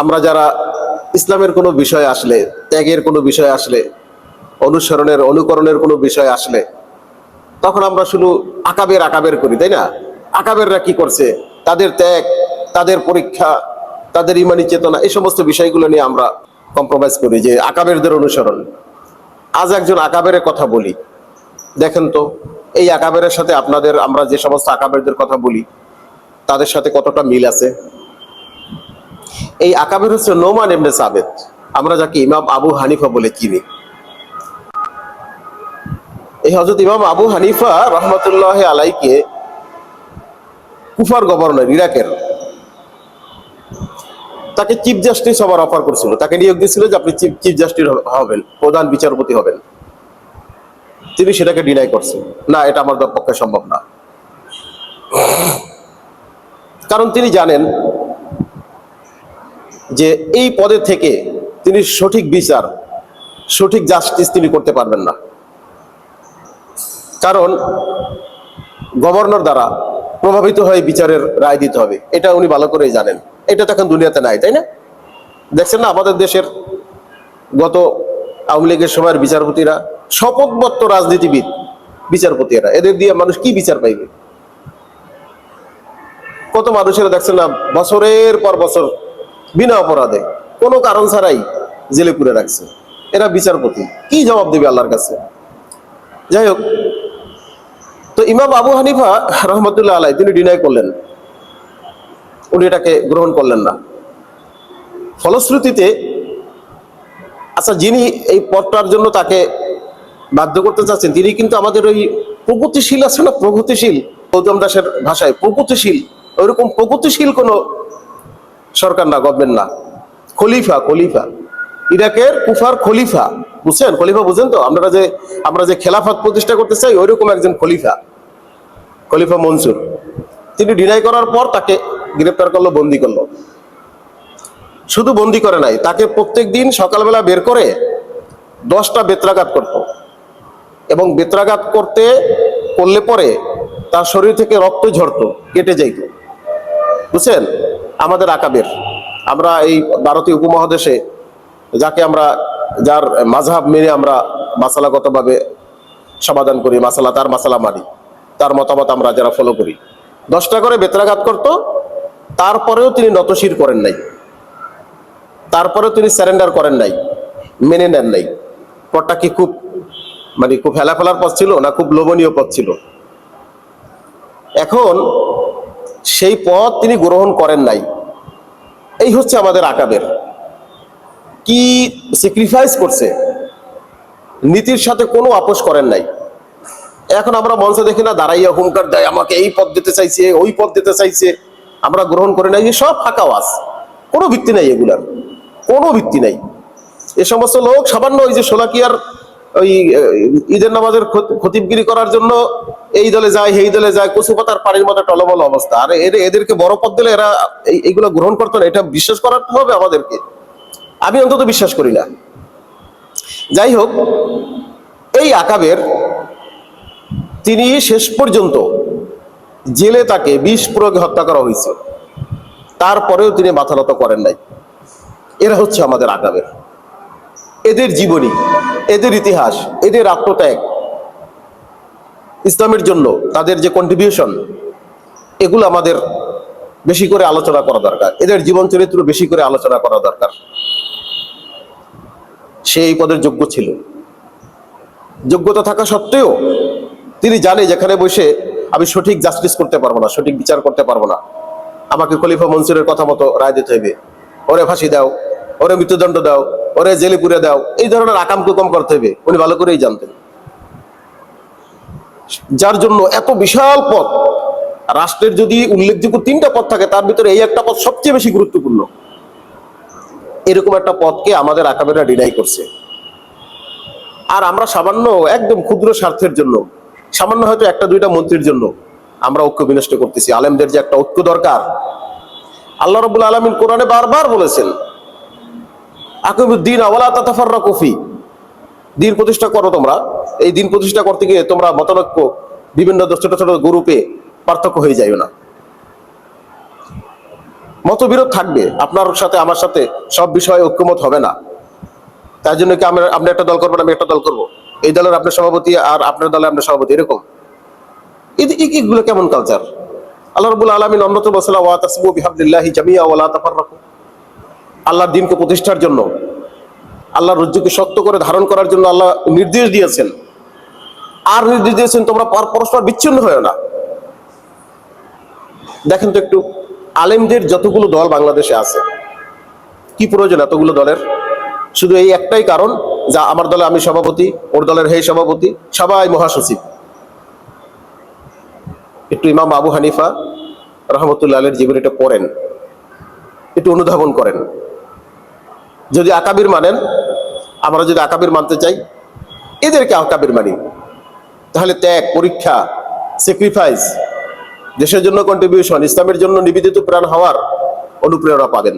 আমরা যারা ইসলামের কোনো বিষয় আসলে, ত্যাগের কোনো বিষয় আসলে, অনুসরণের, অনুকরণের কোনো বিষয় আসলে, তখন আমরা শুধু আকাবের আকাবের করি, তাই না? আকাবেররা কি করছে? তাদের ত্যাগ, তাদের পরীক্ষা, তাদের ইমানি চেতনা, এই সমস্ত বিষয়গুলো নিয়ে আমরা কম্প্রোমাইজ করি যে আকাবেরদের অনুসরণ। আজ একজন আকাবেরের কথা বলি। দেখেন তো, এই আকাবেরের সাথে আপনাদের, আমরা যে সমস্ত আকাবেরদের কথা বলি, তাদের সাথে কতটা মিল আছে? এই আকাবের হচ্ছে নোমান এমনি সাবেদ আমরা যাকে ইমাম আবু হানিফা বলে চিনি। এই হজরত ইমাম আবু হানিফা রহমতুল্লাহ আলাইকে কুফার গভর্নর, ইরাকের। তাকে চিফ জাস্টিস হবার অফার করছিল। তাকে নিয়োগ দিয়েছিল যে আপনি চিফ জাস্টিস হবেন, প্রধান বিচারপতি হবেন। তিনি সেটাকে ডিনাই করছেন। না, এটা আমার পক্ষে সম্ভব না। কারণ তিনি জানেন যে এই পদে থেকে তিনি সঠিক বিচার, সঠিক জাস্টিস তিনি করতে পারবেন না। কারণ গভর্নর দ্বারা প্রভাবিত হয়ে বিচারের রায় দিতে হবে, এটা উনি ভালো করেই জানেন। এটা তো এখন দুনিয়াতে নাই, তাই না? দেখছেন না, আমাদের দেশের গত আওয়ামী লীগের সময়ের বিচারপতিরা শপথবদ্ধ রাজনীতিবিদ বিচারপতিরা, এদের দিয়ে মানুষ কি বিচার পাইবে? কত মানুষেরা দেখছেন না, বছরের পর বছর বিনা অপরাধে, কোনো কারণ ছাড়াই জেলে পুরে রাখছে। এরা বিচারপতি, কি জবাব দেবে আল্লাহর কাছে? যাই হোক, তো ইমাম আবু হানিফা রহমতুল্লাহ আলাই তিনি ডিনাই করলেন। উনি এটাকে গ্রহণ করলেন না। ফলশ্রুতিতে আচ্ছা যিনি এই পদটার জন্য তাকে বাধ্য করতে চাচ্ছেন, তিনি কিন্তু আমাদের ওই প্রগতিশীল আছে না, প্রগতিশীল? গৌতম দাসের ভাষায়, প্রগতিশীল। ওইরকম প্রগতিশীল কোনো সরকার না গভর্নমেন্ট না। খলিফা খলিফা। ইরাকের কুফার খলিফা। বুঝছেন? খলিফা বুঝেন তো? আমরা যে আমরা যে খেলাফত প্রতিষ্ঠা করতে চাই, ওইরকম একজন খলিফা। খলিফা মনসুর। তিনি ডিনাই করার পর তাকে গ্রেপ্তার করল, বন্দি করল। শুধু বন্দি করে নাই, তাকে প্রত্যেক দিন সকালবেলা বের করে দশটা বেত্রাঘাত করত। এবং বেত্রাঘাত করতে, করলে পরে তার শরীর থেকে রক্ত ঝরতো, কেটে যাইত। বুঝছেন? আমাদের আকাবের। আমরা এই ভারতীয় উপমহাদেশে যাকে আমরা, যার মাঝহাব মেনে আমরা মাসালাগতভাবে সমাধান করি, মাসালা তার, মাসালা মানি। তার মতামত আমরা যারা ফলো করি। দশটা করে বেতরাঘাত করত, তারপরেও তিনি নতশির করেন নাই। তারপরেও তিনি স্যারেন্ডার করেন নাই, মেনে নেন নাই। পথটা কি খুব মানে খুব হেলা ফেলার পথ ছিল না খুব লোভনীয় পথ ছিল? এখন সেই পথ তিনি গ্রহণ করেন নাই। এই হচ্ছে আমাদের আকাবের। কি স্যাক্রিফাইস করছে? নীতির সাথে কোনো আপোষ করেন নাই। এখন আমরা মঞ্চে দেখি না, দাঁড়াইয়া হুঙ্কার দেয়, আমাকে এই পদ দিতে চাইছে, ওই পদ দিতে চাইছে। আমরা গ্রহণ করে নাই যে সব ফাঁকা ওয়াজ কোনো ভিত্তি নাই এগুলার। কোনো ভিত্তি নাই। এ সমস্ত লোক সামান্য ওই যে সোলাকিয়ার ওই ঈদের নামাজের খত- খতিবগিরি করার জন্য এই দলে যায় এই দলে যায় কচু পাতার পানির মতো টলমল অবস্থা। আর এদের এদেরকে বড় পদ দিলে এরা এই- এইগুলো গ্রহণ করতো না, এটা বিশ্বাস করাতে হবে আমাদেরকে। আমি অন্তত বিশ্বাস করি না। যাই হোক, এই আকাবের তিনি শেষ পর্যন্ত জেলে তাকে বিষ প্রয়োগে হত্যা করা হয়েছে। তারপরেও তিনি মাথা নত করেন নাই। এরা হচ্ছে আমাদের আকাবের। এদের জীবনী, এদের ইতিহাস, এদের আত্মত্যাগ ইসলামের জন্য তাদের যে কন্ট্রিবিউশন এগুলো আমাদের বেশি করে আলোচনা করা দরকার। এদের জীবন চরিত্র বেশি করে আলোচনা করা দরকার। সে এই পদের যোগ্য ছিল। যোগ্যতা থাকা সত্ত্বেও তিনি জানে যেখানে বসে আমি সঠিক জাস্টিস করতে পারব না, সঠিক বিচার করতে পারব না। আমাকে খলিফা মনসুরের কথা মতো রায় দিতে হবে ওরে ফাঁসি দাও, ওরে মৃত্যুদণ্ড দাও, ওরে জেলে পুরে দাও, এই ধরনের আকাম কুকম করতে হবে উনি ভালো করেই জানতেন। যার জন্য এত বিশাল পথ রাষ্ট্রের যদি উল্লেখযোগ্য তিনটা পথ থাকে, তার ভিতরে এই একটা পথ সবচেয়ে বেশি গুরুত্বপূর্ণ। এরকম একটা পথকে আমাদের আকাবেরা ডিনাই করছে। আর আমরা সামান্য, একদম ক্ষুদ্র স্বার্থের জন্য, সামান্য হয়তো একটা দুইটা মন্ত্রীর জন্য আমরা ঐক্য বিনষ্ট করতেছি। আলেমদের যে একটা ঐক্য দরকার। আল্লাহ রবুল আলমিন কোরআনে বারবার বলেছেন আকিবুদ্দিন আওয়ালা তাতাফাররা কফি দিন প্রতিষ্ঠা করো তোমরা। এই দিন প্রতিষ্ঠা করতে গিয়ে তোমরা মতনৈক্য, বিভিন্ন ছোট ছোট গ্রুপে পার্থক্য হয়ে যাইও না। মতবিরোধ থাকবে। আপনার সাথে, আমার সাথে সব বিষয়ে ঐক্যমত হবে না। তার জন্য কি আমরা আপনি একটা দল করবেন আমি একটা দল করব? এই দলের আপনার সভাপতি আর আপনার দলে আপনার সভাপতি, এরকম? এগুলো কেমন কালচার আল্লাহ রবুল আলমিন আল্লাহর দিনকে প্রতিষ্ঠার জন্য আল্লাহর রজ্জুকে শক্ত করে ধারণ করার জন্য আল্লাহ নির্দেশ দিয়েছেন। আর নির্দেশ দিয়েছেন, তোমরা পর- পরস্পর বিচ্ছিন্ন হয়েও না। দেখেন তো একটু, আলেমদের যতগুলো দল বাংলাদেশে আছে, কি প্রয়োজন এতগুলো দলের? শুধু এই একটাই কারণ, যা আমার দলে আমি সভাপতি, ওর দলের হে সভাপতি, সবাই মহাসচিব। একটু ইমাম আবু হানিফা রহমতুল্লাহ আলের জীবনীটা পড়েন, একটু অনুধাবন করেন। যদি আকাবির মানেন আমরা যদি আকাবির মানতে চাই, এদেরকে আকাবির মানি। তাহলে ত্যাগ, পরীক্ষা স্যাক্রিফাইস দেশের জন্য কন্ট্রিবিউশন ইসলামের জন্য নিবেদিত প্রাণ হওয়ার অনুপ্রেরণা পাবেন।